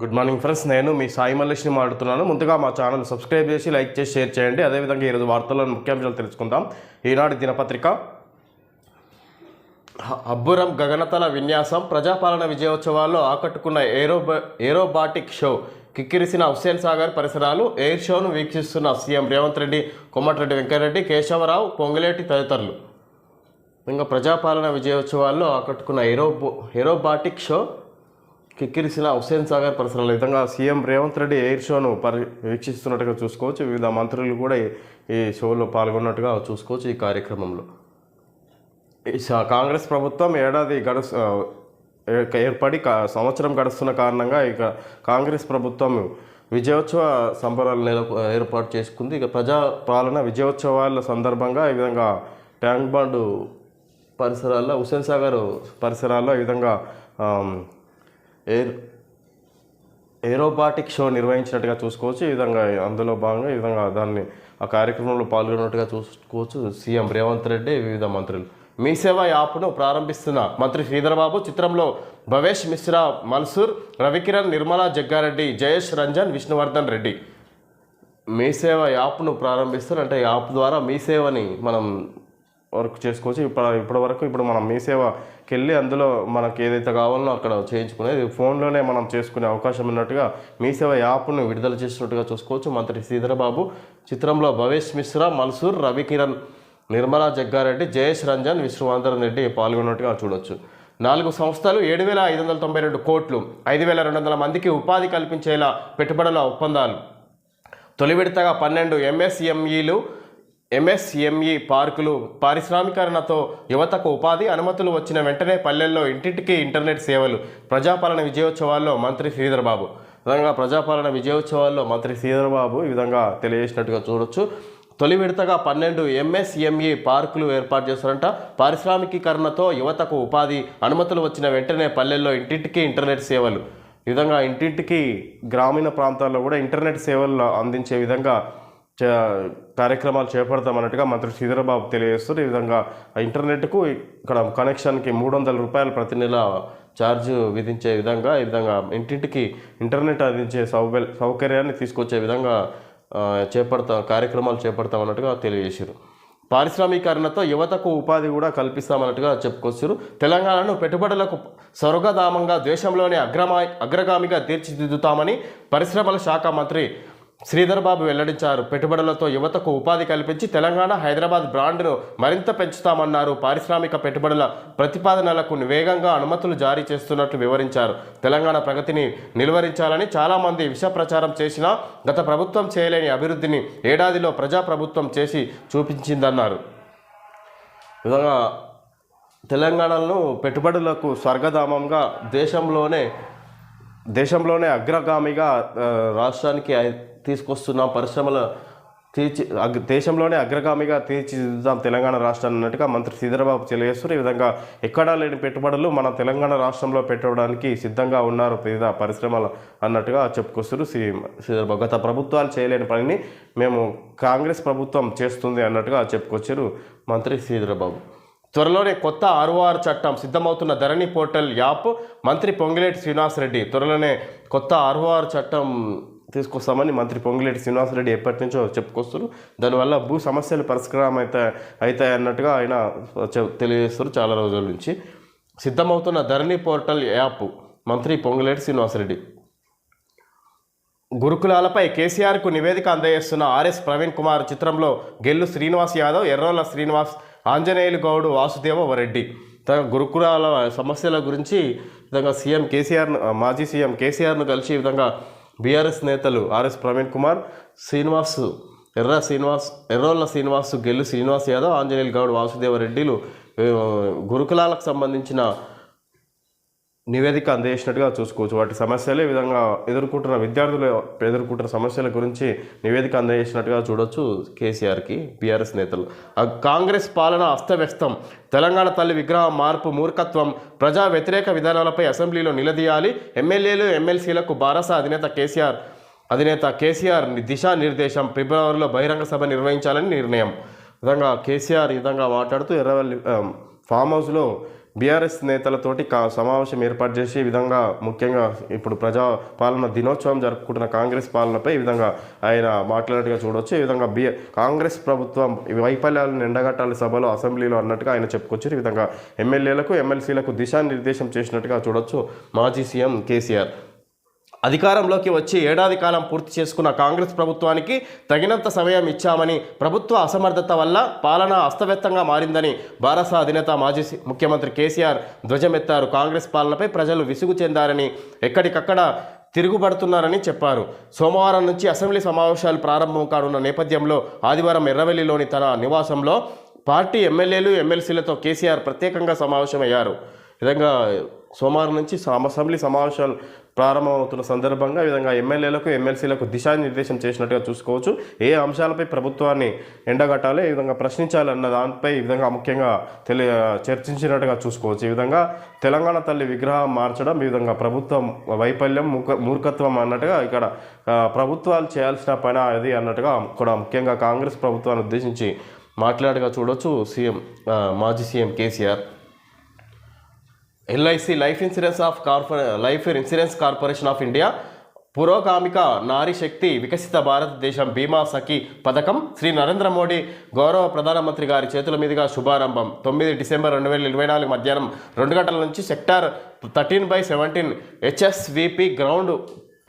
Good morning friends నేను మీ సాయి మల్లేష్ని మాట్లాడుతున్నాను. ముందుగా మా ఛానల్ సబ్స్క్రైబ్ చేసి లైక్ చేసి షేర్ చేయండి. అదేవిధంగా ఈరోజు వార్తల్లో ముఖ్యాంశాలు తెలుసుకుందాం. ఈనాడు దినపత్రిక. అబ్బురం గగనతల విన్యాసం ప్రజాపాలన విజయోత్సవాల్లో ఆకట్టుకున్న ఏరోబా ఏరోబాటిక్ షో కిక్కిరిసిన హుస్సేన్ సాగర్ పరిసరాలు ఎయిర్ షోను వీక్షిస్తున్న సీఎం రేవంత్ రెడ్డి కొమ్మటిరెడ్డి వెంకటరెడ్డి కేశవరావు పొంగులేటి తదితరులు. ఇంకా ప్రజాపాలన విజయోత్సవాల్లో ఆకట్టుకున్న ఏరోబో ఏరోబాటిక్ షో కిక్కిరిసిన హుస్సేన్ సాగర్ పరిసరాల విధంగా సీఎం రేవంత్ రెడ్డి ఎయిర్ షోను వీక్షిస్తున్నట్టుగా చూసుకోవచ్చు. వివిధ మంత్రులు కూడా ఈ- షోలో పాల్గొన్నట్టుగా చూసుకోవచ్చు ఈ కార్యక్రమంలో. ఈ కాంగ్రెస్ ప్రభుత్వం ఏడాది గడుస్ ఏర్పడి సంవత్సరం గడుస్తున్న కారణంగా ఇక కాంగ్రెస్ ప్రభుత్వం విజయోత్సవ సంబరాలు నెల ఏర్పాటు చేసుకుంది. ఇక ప్రజా పాలన విజయోత్సవాల సందర్భంగా ఈ విధంగా ట్యాంక్ బండ్ పరిసరాల్లో హుస్సేన్ సాగర్ పరిసరాల్లో ఈ విధంగా ఎయిర్ ఏరోబాటిక్ షో నిర్వహించినట్టుగా చూసుకోవచ్చు. ఈ విధంగా అందులో భాగంగా ఈ విధంగా దాన్ని ఆ కార్యక్రమంలో పాల్గొన్నట్టుగా చూసుకోవచ్చు. సీఎం రేవంత్ రెడ్డి వివిధ మంత్రులు. మీ సేవ యాప్ను ప్రారంభిస్తున్న మంత్రి శ్రీధరబాబు చిత్రంలో భవేష్ మిశ్రా మన్సూర్ రవికిరణ్ నిర్మలా జగ్గారెడ్డి జయేష్ రంజన్ విష్ణువర్ధన్ రెడ్డి. మీ సేవ యాప్ను ప్రారంభిస్తారు. అంటే యాప్ ద్వారా మీ సేవని మనం వర్క్ చేసుకోవచ్చు. ఇప్పుడు ఇప్పటి వరకు ఇప్పుడు మనం మీ సేవకి వెళ్ళి అందులో మనకి ఏదైతే కావాలో అక్కడ చేయించుకునేది ఫోన్లోనే మనం చేసుకునే అవకాశం ఉన్నట్టుగా మీ సేవ యాప్ను విడుదల చేసినట్టుగా చూసుకోవచ్చు. మంత్రి శ్రీధరబాబు చిత్రంలో భవేష్ మిశ్రా మల్సూర్ రవికిరణ్ నిర్మలా జగ్గారెడ్డి జయేష్ రంజన్ విశ్వనాథన్ రెడ్డి పాల్గొన్నట్టుగా చూడొచ్చు. నాలుగు సంస్థలు ఏడు వేల ఐదు వందల తొంభై రెండు కోట్లు ఐదు వేల రెండు వందల మందికి ఉపాధి కల్పించేలా పెట్టుబడుల ఒప్పందాలు. తొలి విడతగా పన్నెండు ఎంఎస్ఎంఈలు ఎంఎస్ఎంఈ పార్కులు పారిశ్రామికరణతో యువతకు ఉపాధి అనుమతులు వచ్చిన వెంటనే పల్లెల్లో ఇంటింటికి ఇంటర్నెట్ సేవలు ప్రజాపాలన విజయోత్సవాల్లో మంత్రి శ్రీధర్బాబు. విధంగా ప్రజాపాలన విజయోత్సవాల్లో మంత్రి శ్రీధర్బాబు ఈ విధంగా తెలియజేసినట్టుగా చూడొచ్చు. తొలి విడతగా పన్నెండు ఎంఎస్ఎంఈ పార్కులు ఏర్పాటు చేస్తారంట పారిశ్రామికీకరణతో యువతకు ఉపాధి అనుమతులు వచ్చిన వెంటనే పల్లెల్లో ఇంటింటికి ఇంటర్నెట్ సేవలు. ఈ విధంగా ఇంటింటికి గ్రామీణ ప్రాంతాల్లో కూడా ఇంటర్నెట్ సేవలు అందించే విధంగా కార్యక్రమాలు చేపడతామన్నట్టుగా మంత్రి శ్రీధరబాబు తెలియజేస్తారు ఈ విధంగా ఇంటర్నెట్కు ఇక్కడ కనెక్షన్కి మూడు వందల రూపాయలు ప్రతి నెల ఛార్జ్ విధించే విధంగా ఈ విధంగా ఇంటింటికి ఇంటర్నెట్ అందించే సౌకర్య సౌకర్యాన్ని తీసుకొచ్చే విధంగా చేపడతా కార్యక్రమాలు చేపడతామన్నట్టుగా తెలియజేశారు. పారిశ్రామీకరణతో యువతకు ఉపాధి కూడా కల్పిస్తామన్నట్టుగా చెప్పుకొచ్చారు. తెలంగాణను పెట్టుబడులకు స్వర్గధామంగా దేశంలోనే అగ్రమా అగ్రగామిగా తీర్చిదిద్దుతామని పరిశ్రమల శాఖ మంత్రి శ్రీధర్ బాబు వెల్లడించారు. పెట్టుబడులతో యువతకు ఉపాధి కల్పించి తెలంగాణ హైదరాబాద్ బ్రాండ్ను మరింత పెంచుతామన్నారు. పారిశ్రామిక పెట్టుబడుల ప్రతిపాదనలకు వేగంగా అనుమతులు జారీ చేస్తున్నట్లు వివరించారు. తెలంగాణ ప్రగతిని నిలువరించాలని చాలామంది విష ప్రచారం చేసినా గత ప్రభుత్వం చేయలేని అభివృద్ధిని ఏడాదిలో ప్రజాప్రభుత్వం చేసి చూపించిందన్నారు. విధంగా తెలంగాణను పెట్టుబడులకు స్వర్గధామంగా దేశంలోనే దేశంలోనే అగ్రగామిగా రాష్ట్రానికి తీసుకొస్తున్న పరిశ్రమల తీర్చి అగ్ దేశంలోనే అగ్రగామిగా తీర్చిదిద్దాం తెలంగాణ రాష్ట్రాన్ని అన్నట్టుగా మంత్రి సీధరబాబు తెలియజేస్తారు ఈ విధంగా ఎక్కడా లేని పెట్టుబడులు మన తెలంగాణ రాష్ట్రంలో పెట్టడానికి సిద్ధంగా ఉన్నారు వివిధ పరిశ్రమలు అన్నట్టుగా చెప్పుకొస్తారు శ్రీ సీధరబాబు గత ప్రభుత్వాలు చేయలేని పనిని మేము కాంగ్రెస్ ప్రభుత్వం చేస్తుంది అన్నట్టుగా చెప్పుకొచ్చారు మంత్రి శ్రీధరబాబు త్వరలోనే కొత్త ఆర్ఓఆర్ చట్టం సిద్ధమవుతున్న ధరణి పోర్టల్ యాప్ మంత్రి పొంగిలేటి శ్రీనివాసరెడ్డి త్వరలోనే కొత్త ఆర్ఓఆర్ చట్టం తీసుకొస్తామని మంత్రి పొంగిలేటి శ్రీనివాసరెడ్డి ఎప్పటి నుంచో చెప్పుకొస్తారు దానివల్ల భూ సమస్యలు పరిష్కారం అయితే అవుతాయి అన్నట్టుగా ఆయన చెప్- తెలియజేస్తారు చాలా రోజుల నుంచి. సిద్ధమవుతున్న ధరణి పోర్టల్ యాప్ మంత్రి పొంగిలేటి శ్రీనివాసరెడ్డి గురుకులాలపై కేసీఆర్కు నివేదిక అందజేస్తున్న ఆర్ఎస్ ప్రవీణ్ కుమార్ చిత్రంలో గెల్లు శ్రీనివాస్ యాదవ్ ఎర్రోల శ్రీనివాస్ ఆంజనేయులు గౌడ్ వాసుదేవ రెడ్డి తన గురుకులాల సమస్యల గురించి విధంగా సీఎం కేసీఆర్ మాజీ సీఎం కేసీఆర్ను కలిసి ఈ విధంగా బీఆర్ఎస్ నేతలు ఆర్ఎస్ ప్రవీణ్ కుమార్ శ్రీనివాస్ ఎర్ర శ్రీనివాస్ ఎర్రోళ్ళ శ్రీనివాస్ గెల్లు శ్రీనివాస్ యాదవ్ ఆంజనేయులు గౌడ్ వాసుదేవ రెడ్డిలు గురుకులాలకు సంబంధించిన నివేదిక అందజేసినట్టుగా చూసుకోవచ్చు. వాటి సమస్యలు ఈ విధంగా ఎదుర్కొంటున్న విద్యార్థులు ఎదుర్కొంటున్న సమస్యల గురించి నివేదిక అందజేసినట్టుగా చూడొచ్చు కేసీఆర్కి బీఆర్ఎస్ నేతలు. కాంగ్రెస్ పాలన అస్తవ్యస్తం. తెలంగాణ తల్లి విగ్రహం మార్పు మూర్ఖత్వం. ప్రజా వ్యతిరేక విధానాలపై అసెంబ్లీలో నిలదీయాలి. ఎమ్మెల్యేలు ఎమ్మెల్సీలకు బారస అధినేత కేసీఆర్. అధినేత కేసీఆర్ దిశానిర్దేశం ఫిబ్రవరిలో బహిరంగ సభ నిర్వహించాలని నిర్ణయం. విధంగా కేసీఆర్ ఈ విధంగా మాట్లాడుతూ ఎర్రవల్లి ఫామ్ హౌస్లో బీఆర్ఎస్ నేతలతోటి కా సమావేశం ఏర్పాటు చేసి ఈ విధంగా ముఖ్యంగా ఇప్పుడు ప్రజా పాలన దినోత్సవం జరుపుకుంటున్న కాంగ్రెస్ పాలనపై ఈ విధంగా ఆయన మాట్లాడినట్టుగా చూడవచ్చు ఈ విధంగా బి కాంగ్రెస్ ప్రభుత్వం వైఫల్యాలను ఎండగట్టాలి సభలో అసెంబ్లీలో అన్నట్టుగా ఆయన చెప్పుకొచ్చారు. ఈ విధంగా ఎమ్మెల్యేలకు ఎమ్మెల్సీలకు దిశానిర్దేశం చేసినట్టుగా చూడొచ్చు మాజీ సీఎం కేసీఆర్. అధికారంలోకి వచ్చి ఏడాది కాలం పూర్తి చేసుకున్న కాంగ్రెస్ ప్రభుత్వానికి తగినంత సమయం ఇచ్చామని ప్రభుత్వ అసమర్థత వల్ల పాలన అస్తవ్యస్తంగా మారిందని భారత అధినేత మాజీ ముఖ్యమంత్రి కేసీఆర్ ధ్వజమెత్తారు. కాంగ్రెస్ పాలనపై ప్రజలు విసుగు చెందారని ఎక్కడికక్కడ తిరుగుబడుతున్నారని చెప్పారు. సోమవారం నుంచి అసెంబ్లీ సమావేశాలు ప్రారంభం కానున్న నేపథ్యంలో ఆదివారం ఎర్రవెల్లిలోని తన నివాసంలో పార్టీ ఎమ్మెల్యేలు ఎమ్మెల్సీలతో కేసీఆర్ ప్రత్యేకంగా సమావేశమయ్యారు. విధంగా సోమవారం నుంచి అసెంబ్లీ సమావేశాలు ప్రారంభమవుతున్న సందర్భంగా ఈ విధంగా ఎమ్మెల్యేలకు ఎమ్మెల్సీలకు దిశానిర్దేశం చేసినట్టుగా చూసుకోవచ్చు. ఏ అంశాలపై ప్రభుత్వాన్ని ఎండగట్టాలి ఈ విధంగా ప్రశ్నించాలన్న దానిపై ఈ విధంగా ముఖ్యంగా తెలి చర్చించినట్టుగా చూసుకోవచ్చు. ఈ విధంగా తెలంగాణ తల్లి విగ్రహం మార్చడం ఈ విధంగా ప్రభుత్వం వైఫల్యం మూక మూర్ఖత్వం అన్నట్టుగా ఇక్కడ ప్రభుత్వాలు చేయాల్సిన పని అది అన్నట్టుగా కూడా ముఖ్యంగా కాంగ్రెస్ ప్రభుత్వాన్ని ఉద్దేశించి మాట్లాడగా చూడొచ్చు. సీఎం మాజీ CM KCR. LIC life insurance of కార్పొరే life insurance corporation of India పురోగామిక నారీ శక్తి వికసిత భారతదేశం బీమా సఖి పథకం శ్రీ నరేంద్ర మోడీ గౌరవ ప్రధానమంత్రి గారి చేతుల మీదుగా శుభారంభం. తొమ్మిది డిసెంబర్ రెండు వేల ఇరవై నాలుగు మధ్యాహ్నం రెండు గంటల నుంచి sector thirteen by seventeen HSVP ground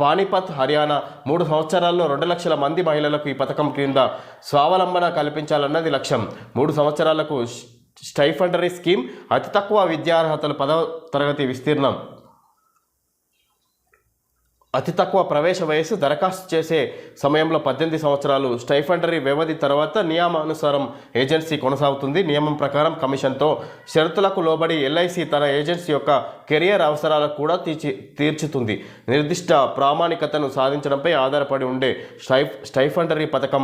Panipat Haryana మూడు సంవత్సరాల్లో రెండు లక్షల మంది మహిళలకు ఈ పథకం క్రింద స్వావలంబన కల్పించాలన్నది లక్ష్యం. మూడు సంవత్సరాలకు స్టైఫండరీ స్కీమ్ అతి తక్కువ విద్యార్హతలు పదవ తరగతి విస్తీర్ణం. అతి తక్కువ ప్రవేశ వయస్సు దరఖాస్తు చేసే సమయంలో పద్దెనిమిది సంవత్సరాలు స్టైఫండరీ వ్యవధి తర్వాత నియమానుసారం ఏజెన్సీ కొనసాగుతుంది. నియమం ప్రకారం కమిషన్తో షరతులకు లోబడి ఎల్ఐసి తన ఏజెన్సీ యొక్క కెరియర్ అవసరాలకు కూడా తీర్చి తీర్చుతుంది. నిర్దిష్ట ప్రామాణికతను సాధించడంపై ఆధారపడి ఉండే స్టైఫ్ స్టైఫండరీ పథకం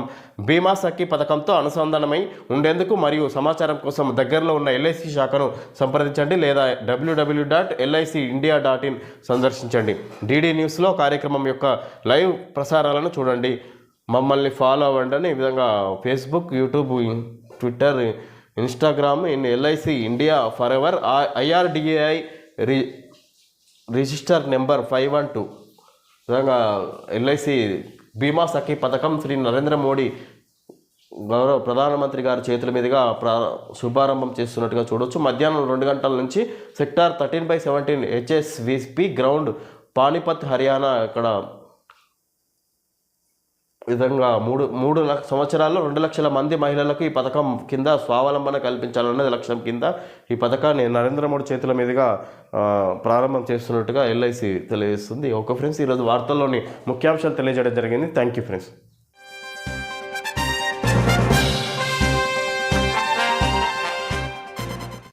బీమా సఖి పథకంతో అనుసంధానమై ఉండేందుకు మరియు సమాచారం కోసం దగ్గరలో ఉన్న ఎల్ఐసి శాఖను సంప్రదించండి లేదా WW dot LIC India dot in సందర్శించండి. డీడీ న్యూస్లో కార్యక్రమం యొక్క లైవ్ ప్రసారాలను చూడండి. మమ్మల్ని ఫాలో అవ్వండి అని ఈ విధంగా Facebook YouTube Twitter Instagram in LIC India for ever IRDAI రి register number five one two విధంగా ఎల్ఐసి బీమా సఖీ పథకం శ్రీ నరేంద్ర మోడీ గౌరవ ప్రధానమంత్రి గారి చేతుల మీదుగా ప్రా శుభారంభం చేస్తున్నట్టుగా చూడొచ్చు. మధ్యాహ్నం రెండు గంటల నుంచి sector thirteen by seventeen HSVP ground Panipat Haryana ఇక్కడ విధంగా మూడు మూడు లక్ష సంవత్సరాల్లో రెండు లక్షల మంది మహిళలకు ఈ పథకం కింద స్వావలంబన కల్పించాలన్నది లక్ష్యం కింద ఈ పథకాన్ని నరేంద్ర మోడీ చేతుల మీదుగా ప్రారంభం చేస్తున్నట్టుగా ఎల్ఐసి తెలియజేస్తుంది. ఓకే ఫ్రెండ్స్ ఈరోజు వార్తల్లోని ముఖ్యాంశాలు తెలియజేయడం జరిగింది. Thank you friends.